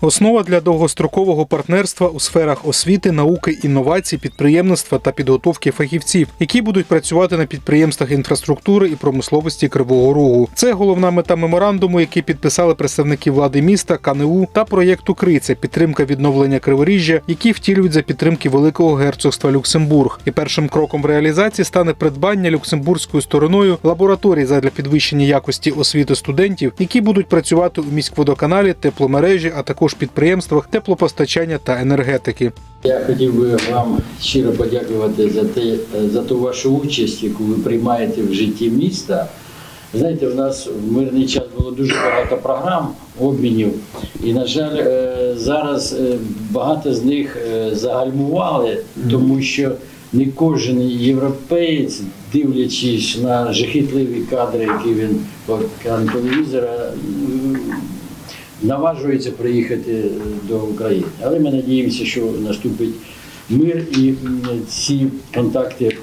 Основа для довгострокового партнерства у сферах освіти, науки, інновацій, підприємництва та підготовки фахівців, які будуть працювати на підприємствах інфраструктури і промисловості Кривого Рогу. Це головна мета меморандуму, який підписали представники влади міста, КНУ та проєкту Криця підтримка відновлення Криворіжжя, які втілюють за підтримки Великого герцогства Люксембург. І першим кроком в реалізації стане придбання люксембурзькою стороною лабораторій задля підвищення якості освіти студентів, які будуть працювати у міськводоканалі, тепломережі, а також підприємствах теплопостачання та енергетики. Я хотів би вам щиро подякувати за те, за ту вашу участь, яку ви приймаєте в житті міста. Знаєте, у нас в мирний час було дуже багато програм, обмінів, і, на жаль, е, зараз е, багато з них е, загальмували, тому що не кожен європеєць, дивлячись на жахітливі кадри, які він по телевізора, наважується приїхати е, до України. Але ми надіємося, що наступить мир і ці контакти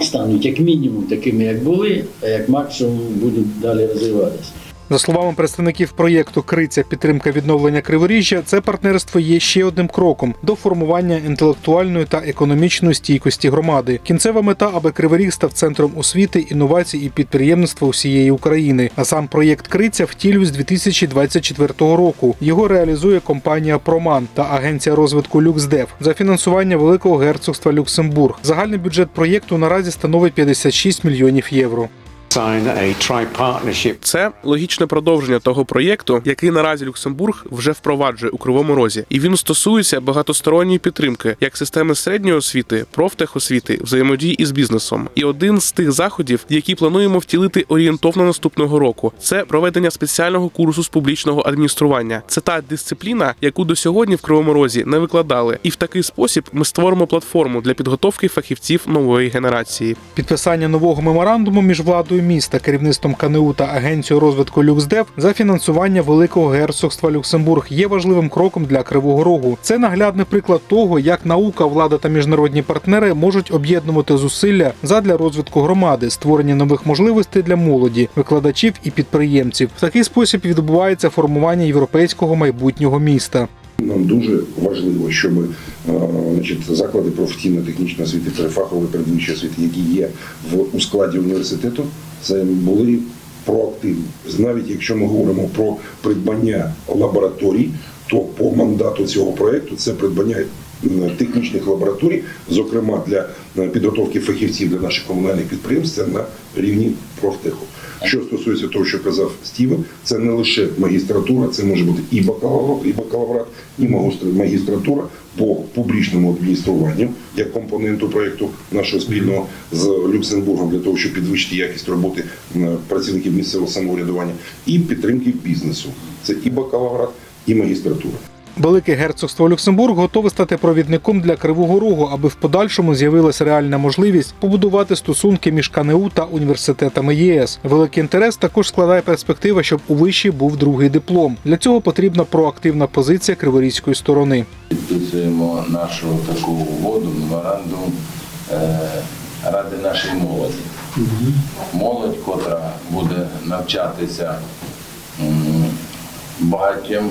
стануть як мінімум такими, як були, а як максимум будуть далі розвиватися. За словами представників проєкту Криця підтримка відновлення Криворіжжя, це партнерство є ще одним кроком до формування інтелектуальної та економічної стійкості громади. Кінцева мета, аби Криворіг став центром освіти, інновацій і підприємництва усієї України. А сам проєкт Криця втілюють з 2024 року. Його реалізує компанія Проман та агенція розвитку Люксдев за фінансування Великого герцогства Люксембург. Загальний бюджет проєкту наразі становить 56 мільйонів євро. Це логічне продовження того проєкту, який наразі Люксембург вже впроваджує у Кривому Розі, і він стосується багатосторонньої підтримки як системи середньої освіти, профтехосвіти, взаємодії із бізнесом. І один з тих заходів, які плануємо втілити орієнтовно наступного року, це проведення спеціального курсу з публічного адміністрування. Це та дисципліна, яку до сьогодні в Кривому Розі не викладали, і в такий спосіб ми створимо платформу для підготовки фахівців нової генерації. Підписання нового меморандуму між владою міста, керівництвом КНУ та агенцією розвитку Люксдев за фінансування Великого герцогства Люксембург є важливим кроком для Кривого Рогу. Це наглядний приклад того, як наука, влада та міжнародні партнери можуть об'єднувати зусилля задля розвитку громади, створення нових можливостей для молоді, викладачів і підприємців. В такий спосіб відбувається формування європейського майбутнього міста. Нам дуже важливо, щоб е, значить, заклади професійно-технічної освіти та фахової передвищої освіти, які є в у складі університету, це були проактивні. Навіть якщо ми говоримо про придбання лабораторій, то по мандату цього проекту це придбання технічних лабораторій, зокрема для е, підготовки фахівців для наших комунальних підприємств, це на рівні профтеху. Що стосується того, що казав Стівен, це не лише магістратура, це може бути і бакалаврат, і бакалаврат, і магістратура по публічному адмініструванню як компоненту проєкту нашого спільного з Люксембургом для того, щоб підвищити якість роботи працівників місцевого самоврядування, і підтримки бізнесу. Це і бакалаврат, і магістратура. Велике герцогство Люксембург готове стати провідником для Кривого Рогу, аби в подальшому з'явилася реальна можливість побудувати стосунки між КНУ та університетами ЄС. Великий інтерес також складає перспектива, щоб у виші був другий диплом. Для цього потрібна проактивна позиція криворізької сторони. підписуємо нашу таку угоду, меморандум е, ради нашої молоді. Молодь, котра буде навчатися багатьом,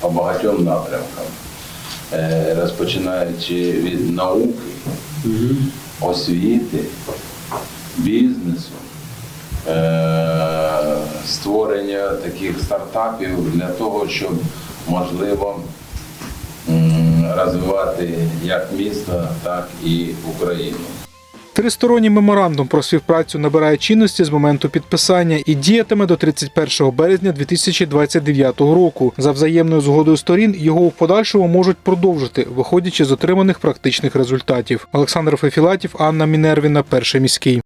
по багатьом напрямкам, Е, розпочинаючи від науки, освіти, бізнесу, е, створення таких стартапів для того, щоб можливо розвивати як місто, так і Україну. Тристоронній меморандум про співпрацю набирає чинності з моменту підписання і діятиме до 31 березня 2029 року. За взаємною згодою сторін його в подальшому можуть продовжити, виходячи з отриманих практичних результатів. Олександр Фефілатів, Анна Мінервіна, перший міський.